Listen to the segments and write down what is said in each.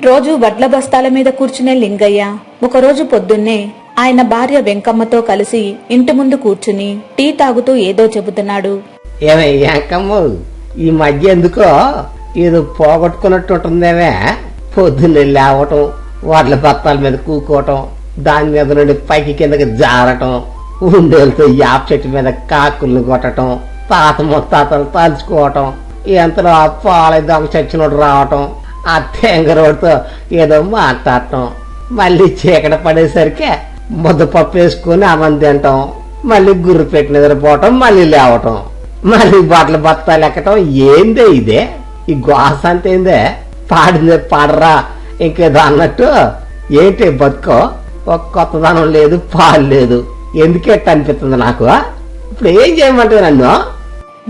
రోజు వడ్ల బస్తాల మీద కూర్చునే లింగయ్య. ఒకరోజు పొద్దున్నే ఆయన భార్య వెంకమ్మతో కలిసి ఇంటి ముందు కూర్చుని టీ తాగుతూ ఏదో చెబుతున్నాడు. ఏమే ఎంకమ్మ ఈ మధ్య ఎందుకో ఏదో పోగొట్టుకున్నట్టు ఉంటుందేమే. పొద్దున్నే లేవటం వడ్ల బత్తాల మీద కూకోవటం దాని మీద నుండి పైకి కిందకి జారటం ఉండేలతో యాప్ చెట్టు మీద కాకుల్ని కొట్టటం తాత ముత్తాతలు తలుచుకోవటం ఎంతలో పాల దొంగ చచ్చినోడు రావటం ఆ తెంగరోడితో ఏదో మాట్లాడటం మళ్ళీ చీకట పడేసరికి ముద్దపప్పు వేసుకుని అమని తింటాం మళ్ళీ గుర్రు పెట్టి నిద్రపోవటం మళ్ళీ లేవటం. మళ్ళీ బట్టలు బత్తాలు ఎక్కటం ఏందే ఇదే? ఈ గోస అంతేందే పాడిందే పాడరా ఇంకేదో అన్నట్టు. ఏంటి బతుకో? ఒక కొత్తదనం లేదు పాలు లేదు. ఎందుకెట్ట అనిపిస్తుంది నాకు? ఇప్పుడు ఏం చేయమంటుంది నన్ను?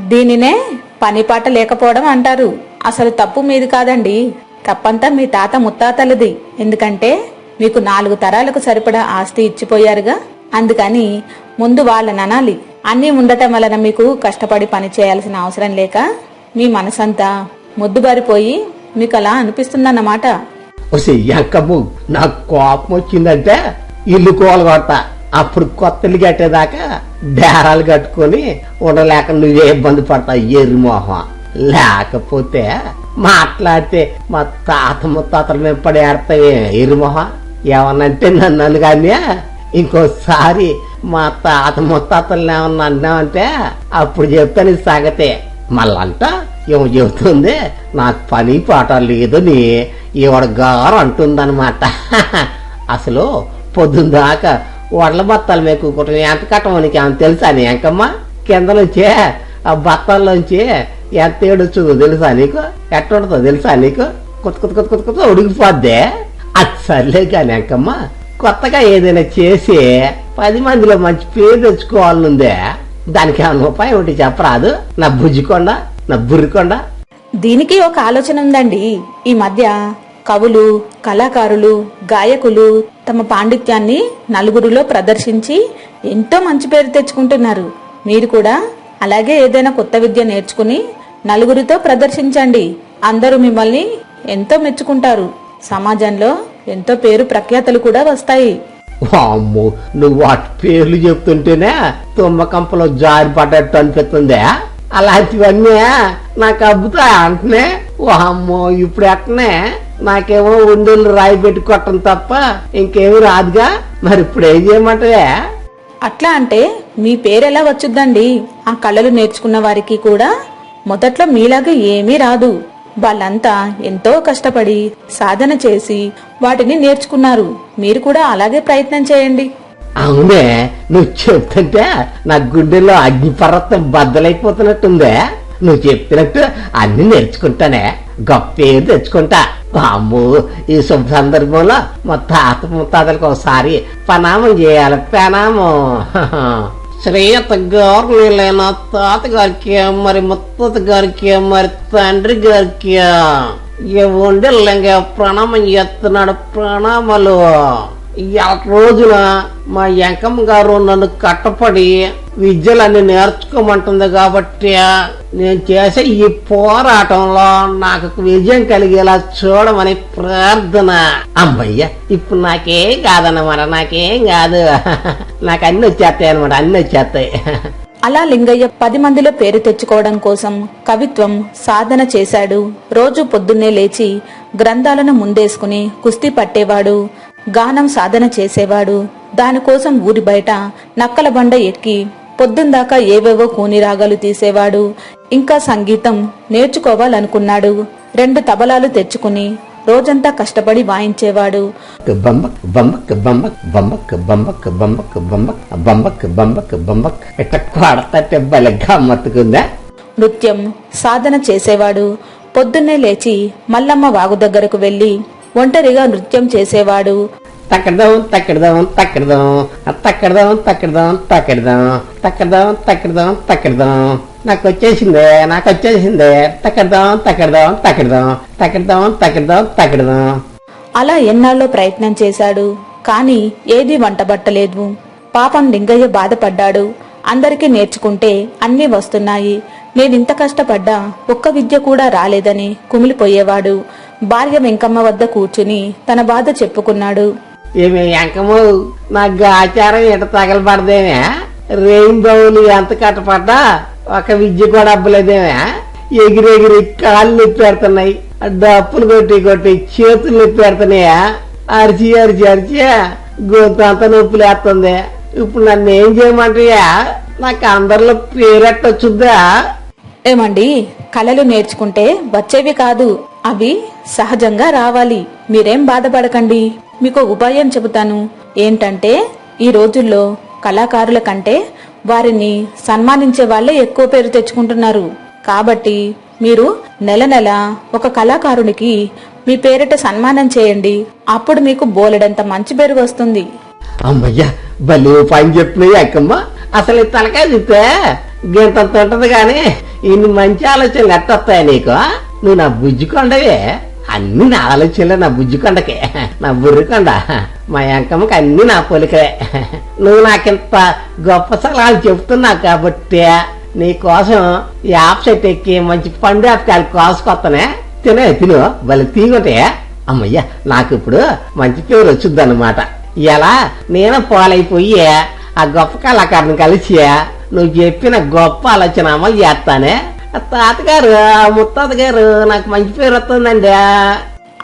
దీనినే పని పాట లేకపోవడం అంటారు. అసలు తప్పు మీది కాదండి. తప్పంతా మీ తాత ముత్తాతలది. ఎందుకంటే మీకు నాలుగు తరాలకు సరిపడా ఆస్తి ఇచ్చిపోయారుగా. అందుకని ముందు వాళ్ళని అనాలి. అన్నీ ఉండటం వలన మీకు కష్టపడి పని చేయాల్సిన అవసరం లేక మీ మనసంతా ముద్దుబారిపోయి మీకు అలా అనిపిస్తుందన్నమాట వస్తే నాకు కోపం వచ్చిందంటే ఇల్లు కోలగొడతా. కొడతా అప్పుడు కొత్తలు కట్టేదాకా డేరాలు కట్టుకొని ఉండలేక నువ్వే ఇబ్బంది పడతావు ఎర్రి మొహం. లేకపోతే మాట్లాడితే మా తాత ముత్తాతల మేము పడేడతావే ఎర్రి మొహం. ఏమన్నంటే నన్ను అను కానీ ఇంకోసారి మా తాత ముత్తాతలు ఏమన్నా అన్నామంటే అప్పుడు చెప్తాను సంగతే. మళ్ళంట ఏమో చెబుతుంది నాకు పని పాట లేదని ఈవిడ గారు అంటుందన్నమాట. అసలు పొద్దున్న దాకా వడల బత్తాలు మెక్కుకుంటాం ఎంత కట్టమని నీకు ఏమైనా తెలుసా నీకమ్మా కింద నుంచే ఆ బత్తాల్లోంచి ఎంత ఏడొచ్చుందో తెలుసా నీకు? ఎట్ట ఉంటుందో తెలుసా నీకు? కొత్త కొత్త కొత్త కొత్త కొత్త ఉడికిపోద్దే అది సర్లే కానీ ఎంకమ్మా కొత్తగా ఏదైనా చేసి పది మందిలో మంచి పేరు తెచ్చుకోవాలనుందే దానికి ఏమైనా ఉపాయం ఒకటి చెప్పరాదు. నా బుజ్జికొండ నా బుర్రికొండ. దీనికి ఒక ఆలోచన ఉందండి. ఈ మధ్య కవులు కళాకారులు గాయకులు తమ పాండిత్యాన్ని నలుగురిలో ప్రదర్శించి ఎంతో మంచి పేరు తెచ్చుకుంటున్నారు. మీరు కూడా అలాగే ఏదైనా కొత్త విద్య నేర్చుకుని నలుగురితో ప్రదర్శించండి. అందరూ మిమ్మల్ని ఎంతో మెచ్చుకుంటారు. సమాజంలో ఎంతో పేరు ప్రఖ్యాతలు కూడా వస్తాయి. అమ్మో నువ్వు వాటి పేర్లు చెప్తుంటేనే తుమ్మకంపలో జారి పడ్డట్టు అనిపిస్తుందే. అలాంటివన్నీ నాకు అబ్బుతా అంటనే. అమ్మో ఇప్పుడు ఎట్టనే నాకేమో ఉండేళ్ళు రాయి పెట్టి కొట్టం తప్ప ఇంకేమీ రాదుగా. మరి ఇప్పుడు ఏం చేయమంటావే? అట్లా అంటే మీ పేరెలా వచ్చుద్దండి? ఆ కళలు నేర్చుకున్న వారికి కూడా మొదట్లో మీలాగా ఏమీ రాదు. వాళ్ళంతా ఎంతో కష్టపడి సాధన చేసి వాటిని నేర్చుకున్నారు. మీరు కూడా అలాగే ప్రయత్నం చేయండి. అవునే నువ్వు చెప్తుంటే నా గుండెలో అగ్నిపర్వతం బద్దలైపోతున్నట్టుందే. నువ్వు చెప్పినట్టు అన్ని నేర్చుకుంటానే. గొప్ప తెచ్చుకుంటా. అమ్మో ఈ శుభ సందర్భంలో మా తాత ముత్తాతలకు ఒకసారి ప్రణామం చేయాలి. ప్రణామం. శ్రేయత గారు లేనా తాతగారికి మరి ముత్తాత గారికి మరి తండ్రి గారికి. ఉండే లింగ ప్రణామం చేస్తున్నాడు ప్రణామాలు. రోజున మా ఎంకమ్మ గారు నన్ను కట్టపడి విద్యలన్నీ నేర్చుకోమంటుంది కాబట్టి నేను చేసే ఈ పోరాటంలో నాకు విజయం కలిగేలా చూడమని ప్రార్థన. అమ్మయ్య. ఇప్పుడు నాకేం కాదన్నమాట నాకేం కాదు. నాకు అన్ని వచ్చేస్తాయి అనమాట అన్ని వచ్చేస్తాయి. అలా లింగయ్య పది మందిలో పేరు తెచ్చుకోవడం కోసం కవిత్వం సాధన చేశాడు. రోజు పొద్దున్నే లేచి గ్రంథాలను ముందేసుకుని కుస్తీ పట్టేవాడు. గానం సాధన చేసేవాడు. దానికోసం ఊరి బయట నక్కల బండ ఎక్కి పొద్దుందాకా ఏవేవో కూనిరాగాలు తీసేవాడు. ఇంకా సంగీతం నేర్చుకోవాలనుకున్నాడు. రెండు తబలాలు తెచ్చుకుని రోజంతా కష్టపడి వాయించేవాడు. నృత్యం సాధన చేసేవాడు. పొద్దున్నే లేచి మల్లమ్మ వాగు దగ్గరకు వెళ్ళి ఒంటరిగా నృత్యం చేసేవాడు తక్కడదాం తక్కడదాం తక్కడదాం తక్కడదాం తక్కడదాం తక్కడదాం తక్కడదాం తక్కడదాం తక్కడదాం నాకు వచ్చేసిందే నాకు వచ్చేసిందే తక్కడదాం తక్కడదాం తక్కడదాం తక్కడదాం తక్కడదాం తక్కడదాం అలా ఎన్నాళ్ళో ప్రయత్నం చేశాడు కాని ఏదీ వంటబట్టలేదు పాపం లింగయ్య బాధపడ్డాడు అందరికీ నేర్చుకుంటే అన్నీ వస్తున్నాయి నేనింత కష్టపడ్డా ఒక్క విద్య కూడా రాలేదని కుమిలిపోయేవాడు భార్య వెంకమ్మ వద్ద కూర్చుని తన బాధ చెప్పుకున్నాడు. ఏమే నాకు ఆచారం ఎట తగలబడదేమే? రెయిన్బోలు ఎంత కట్టపడ్డా ఒక విద్య కూడా అబ్బలేదేమే? ఎగిరెగిరి కాళ్ళు నొప్పి పెడుతున్నాయి. డప్పులు కొట్టి కొట్టి చేతులు నొప్పి పెడుతున్నాయా? అరిచి అరిచి అరిచి గొంతు అంత నొప్పి లేస్తుంది ఇప్పుడు నన్ను ఏం చేయమంటాయా? నాకు అందరిలో పేరెట్టొచ్చుద్దా? ఏమండి కళలు నేర్చుకుంటే వచ్చేవి కాదు. అవి సహజంగా రావాలి. మీరేం బాధపడకండి. మీకు ఉపాయం చెబుతాను. ఏంటంటే ఈ రోజుల్లో కళాకారుల కంటే వారిని సన్మానించే వాళ్ళే ఎక్కువ పేరు తెచ్చుకుంటున్నారు. కాబట్టి మీరు నెల నెల ఒక కళాకారునికి మీ పేరిట సన్మానం చేయండి. అప్పుడు మీకు బోలెడంత మంచి పేరు వస్తుంది. అమ్మయ్యా భలే ఉపాయం చెప్పినాయి అక్కమ్మ. అసలు తలకాయ చూస్తే గింతంత ఉంటది కానీ ఇన్ని మంచి ఆలోచనలు ఎట్టొస్తాయి నీకు? నువ్వు నా బుజ్జికొండవే అన్ని నా ఆలోచనలే నా బుజ్జికొండకే నా బుర్రికొండ మా అంకమ్మకి అన్ని నా పొలికలే. నువ్వు నాకింత గొప్ప సలహాలు చెబుతున్నావు కాబట్టి నీ కోసం ఈ యాప్ సెట్ ఎక్కి మంచి పండు ఆపకాయలు కోసుకొస్తానే తినే తిను భలే తీగుంటే. అమ్మయ్యా నాకు ఇప్పుడు మంచి పేరు వచ్చిందన్నమాట. ఎలా? నేను పాలైపోయి ఆ గొప్ప కళాకారుని కలిసి నువ్వు చెప్పిన గొప్ప ఆలోచన అమలు చేస్తానే. తాతగారు ముత్తాత గారు నాకు మంచి పేరు వస్తుందండి.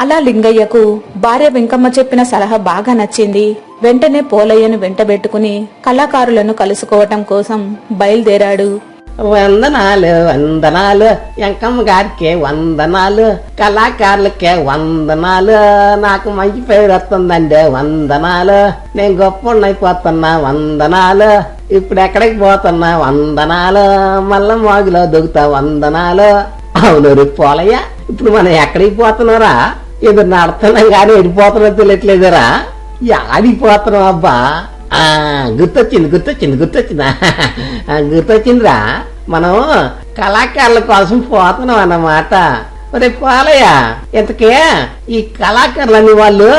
అలా లింగయ్యకు భార్య వెంకమ్మ చెప్పిన సలహా బాగా నచ్చింది. వెంటనే పోలయ్యను వెంటబెట్టుకుని కళాకారులను కలుసుకోవటం కోసం బయలుదేరాడు. వందనాలు వందనాలు ఎంకమ్మ గారికి వందనాలు కళాకారులకే వందనాలు. నాకు మంచి పేరు వస్తుందండి వందనాలు. నేను గొప్ప అయిపోతున్నా వందనాలు. ఇప్పుడు ఎక్కడికి పోతున్నా వందనాలు. మళ్ళా మాగులో దొగుతా వందనాలు. అవును రే పోలయ్య ఇప్పుడు మనం ఎక్కడికి పోతున్నారా ఇది నడుతున్నాం కానీ ఎడిపోతున్నా తెలియట్లేదురా. ఆడిపోతున్నాం అబ్బా? ఆ గుర్తొచ్చింది గుర్తొచ్చింది గుర్తొచ్చిందా. గుర్తొచ్చిందిరా. మనం కళాకారుల కోసం పోతున్నాం అన్నమాట. మరి పోలయ్య ఇంతకే ఈ కళాకారులని వాళ్ళు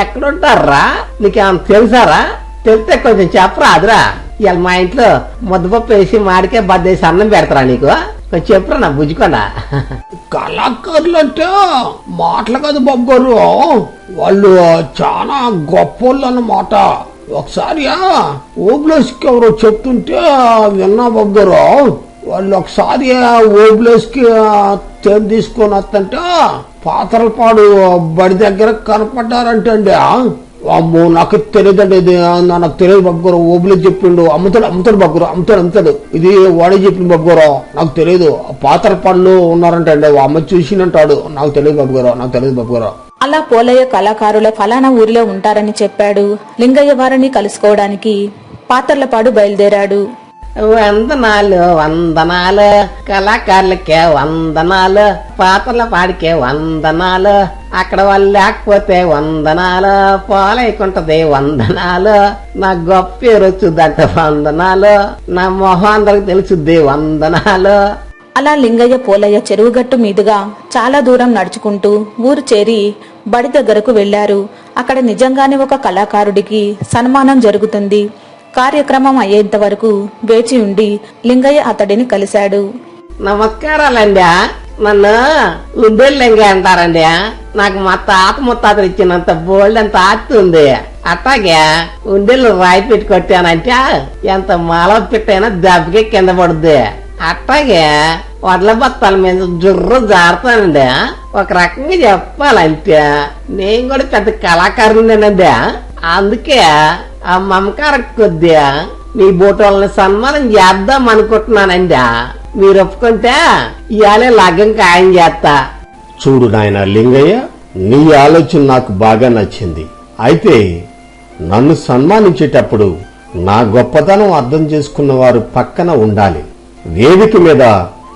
ఎక్కడుంటారా నీకేమైనా తెలుసారా? తెలిస్తే కొంచెం చెప్పరాదురా ఇవాళ మా ఇంట్లో ముద్దపప్పు వేసి మాడికే బద్దేసి అన్నం పెడతారా నీకు? కొంచెం చెప్పరా నా బుజ్జుకోనా కళాకారులు అంటే మాటలు కాదు బాబు గారు. వాళ్ళు చాలా గొప్పోళ్ళు అన్నమాట. ఒకసారి ఓబ్లేస్కి ఎవరో చెప్తుంటే విన్నా బాబు గారు. వాళ్ళు ఒకసారి ఓబ్లేస్కి తేను తీసుకొని వస్తుంటే పాతరపాడు బడి దగ్గర కనపడ్డారంటే అండి అమ్మో నాకు తెలియదండి ఇది. నాకు తెలియదు బాబు ఓబులు చెప్పిండు. అమ్ముతాడు అమ్ముతాడు బాబు అమ్ముతాడు అమ్ముతాడు. ఇది వాడే చెప్పిండు బాబు నాకు తెలియదు. పాతర ఉన్నారంట ఉన్నారంటండి అమ్మ చూసినంటాడు నాకు తెలియదు బాబు నాకు తెలియదు బాబు అలా పోలయ్య కళాకారుల ఫలానా ఊరిలో ఉంటారని చెప్పాడు. లింగయ్య వారిని కలుసుకోవడానికి పాత్రలపాడు బయలుదేరాడు. వందనాలు వందనాలు కళాకారులకే వందనాలు పాత్రల పాడికే వందనాలు అక్కడ వాళ్ళు లేకపోతే వందనాలు పాలైకుంటది వందనాలు నా గొప్ప పేరు వచ్చుద్దంట వందనాలు నా మొహం అందరికి తెలుసుద్ది వందనాలు అలా లింగయ్య పోలయ్య చెరువుగట్టు మీదుగా చాలా దూరం నడుచుకుంటూ ఊరు చేరి బడి దగ్గరకు వెళ్ళారు అక్కడ నిజంగానే ఒక కళాకారుడికి సన్మానం జరుగుతుంది. కార్యక్రమం అయ్యేంత వరకు వేచి ఉండి లింగయ్య అతడిని కలిశాడు. నమస్కారాలండి నన్ను ఉండేళ్ళంగా అంటారండి నాకు మా తాత ముత్తాతలు ఇచ్చినంత బోల్డ్ అంత ఆస్తి ఉంది. అట్టాగే ఉండేళ్ళు రాయి పెట్టి కొట్టానంటే ఎంత మాల పెట్టైనా దెబ్బకి కింద పడుద్ది. అట్టాగే వడ్ల బత్తాల మీద జుర్ర జారుతానండి. ఒక రకంగా చెప్పాలంటే నేను కూడా పెద్ద కళాకారునేనండి అందుకే ఆ మమకారం కొద్దిగా మీ బోటోళ్ళని సన్మానం చేద్దాం అనుకుంటున్నానండి. మీరు ఒప్పుకుంటే ఇవాళే లగ్గం ఖాయం చేస్తా. చూడు నాయన లింగయ్య నీ ఆలోచన నాకు బాగా నచ్చింది. అయితే నన్ను సన్మానించేటప్పుడు నా గొప్పతనం అర్థం చేసుకున్న వారు పక్కన ఉండాలి. వేదిక మీద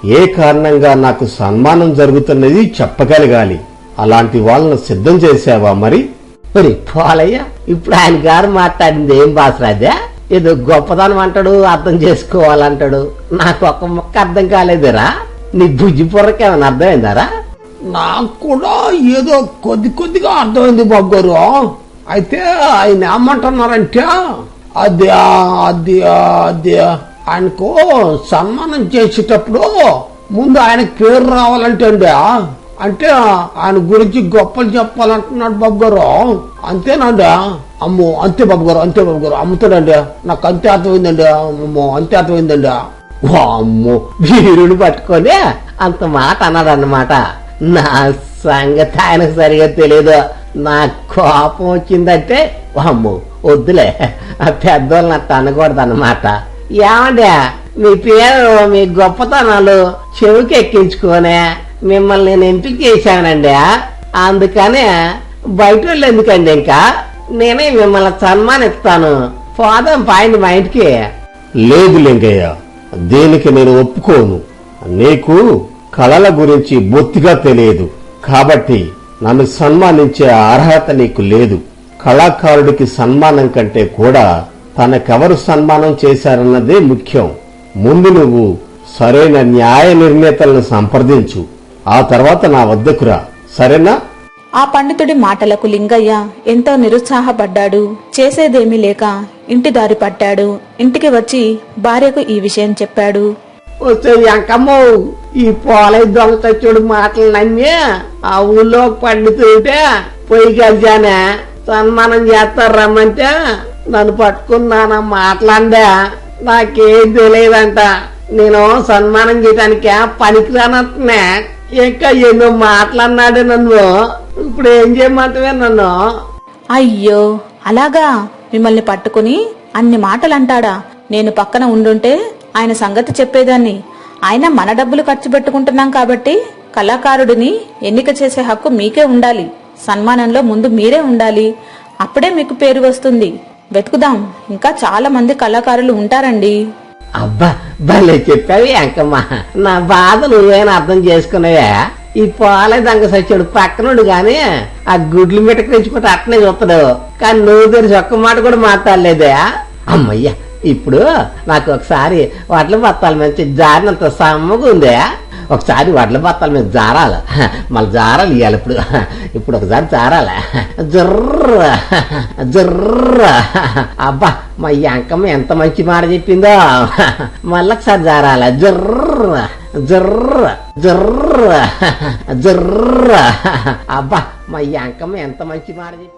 ఏ కారణంగా నాకు సన్మానం జరుగుతున్నది చెప్పగలగాలి. అలాంటి వాళ్ళను సిద్ధం చేశావా మరి? ఒరే పోలయ్య ఇప్పుడు ఆయన గారు మాట్లాడింది ఏం భాషరాదే ఏదో గొప్పదనం అంటాడు అర్థం చేసుకోవాలంటాడు. నాకు ఒక ముక్క అర్థం కాలేదురా. నీ బుజ్జి పొర్రకేమైనా అర్థమైందారా? నాకు కూడా ఏదో కొద్ది కొద్దిగా అర్థమైంది బాబు గారు అయితే ఆయన ఏమంటున్నారంటే అది అది అది. ఆయనకు సన్మానం చేసేటప్పుడు ముందు ఆయన పేరు రావాలంటే అండి అంటే ఆయన గురించి గొప్పలు చెప్పాలంటున్నాడు బాబు గారు అంతేనండి అమ్మో అంతే బాబు గారు అంతే బాబు గారు అమ్ముతాడండి. నాకు అంతే అర్థమైందండి అమ్మో అంతే అర్థమైందండి. అమ్మో వీరుని పట్టుకొని అంత మాట అన్నాడు అన్నమాట నా సంగతి ఆయనకు సరిగా తెలియదు నా కోపం వచ్చిందంటే అమ్మో వద్దులే. ఆ పెద్దోళ్ళని అట్ట అనకూడదు అన్నమాట ఏమంటే మీ పేరు మీ గొప్పతనాలు చెవికి మిమ్మల్ని నేను ఎంపిక చేశానండి. అందుకనే బయట వాళ్ళు ఎందుకండి ఇంకా? నేనే మిమ్మల్ని సన్మానిస్తాను. పోదాం పాయింట్ మా ఇంటికి. లేదు లింగయ్య దీనికి నేను ఒప్పుకోను. నీకు కళల గురించి బొత్తిగా తెలియదు. కాబట్టి నన్ను సన్మానించే అర్హత నీకు లేదు. కళాకారుడికి సన్మానం కంటే కూడా తనకెవరు సన్మానం చేశారన్నదే ముఖ్యం. ముందు నువ్వు సరైన న్యాయ నిర్ణేతలను సంప్రదించు. ఆ తర్వాత నా వద్దకు రా. సరేనా? ఆ పండితుడి మాటలకు లింగయ్య ఎంతో నిరుత్సాహపడ్డాడు. చేసేదేమీ లేక ఇంటి దారి పట్టాడు. ఇంటికి వచ్చి భార్యకు ఈ విషయం చెప్పాడు. వస్తే ఎంకమ్మో ఈ పోలై దొంగ చచ్చుడు మాటలు నమ్మి ఆ ఊళ్ళో పండుతుంటే పోయి కలిసానే సన్మానం చేస్తారు రమ్మంటే నన్ను పట్టుకున్నానా మాట్లాడా? నాకేం తెలియదంట. నేను సన్మానం చేయడానికి పనికిరానట్టునే ఇంకా ఎన్నో మాట్లాడినాడు నన్ను. ఇప్పుడు ఏం చేయమంటవే నన్ను? అయ్యో అలాగా? మిమ్మల్ని పట్టుకుని అన్ని మాటలు అంటాడా నేను పక్కన ఉండుంటే ఆయన సంగతి చెప్పేదాన్ని. ఆయన మన డబ్బులు ఖర్చు పెట్టుకుంటున్నాం కాబట్టి కళాకారుడిని ఎన్నిక చేసే హక్కు మీకే ఉండాలి. సన్మానంలో ముందు మీరే ఉండాలి. అప్పుడే మీకు పేరు వస్తుంది. వెతుకుదాం. ఇంకా చాలా మంది కళాకారులు ఉంటారండి. అబ్బా భలే చెప్పావి అంకమ్మ నా బాధ నువ్వేనా అర్థం చేసుకున్నావే ఈ పోలే దంగ సచ్చాడు పక్కనుడు గాని ఆ గుడ్లు మిటకరించుకుంటే అట్నే చూస్తాడు కానీ నువ్వు తెరిచి ఒక్క మాట కూడా మాట్లాడలేదే అమ్మయ్య ఇప్పుడు నాకు ఒకసారి వాటిలో బత్తాల మంచి జారినంత సమ్మగా ఉందే ఒకసారి వడ్ల బత్తాల మీద జారాల. మళ్ళీ జారాలి ఇవ్వాలి ఇప్పుడు. ఇప్పుడు ఒకసారి జారాల. జర్ర. జర్ర. అబ్బా మా ఈ అంకమ్మ ఎంత మంచి మాట చెప్పిందో. మళ్ళొకసారి జారాల. జర్ర. జర్ర. జర్ర. జర్ర. అబ్బా మా ఈ అంకమ్మ ఎంత మంచి మాట చెప్పింది.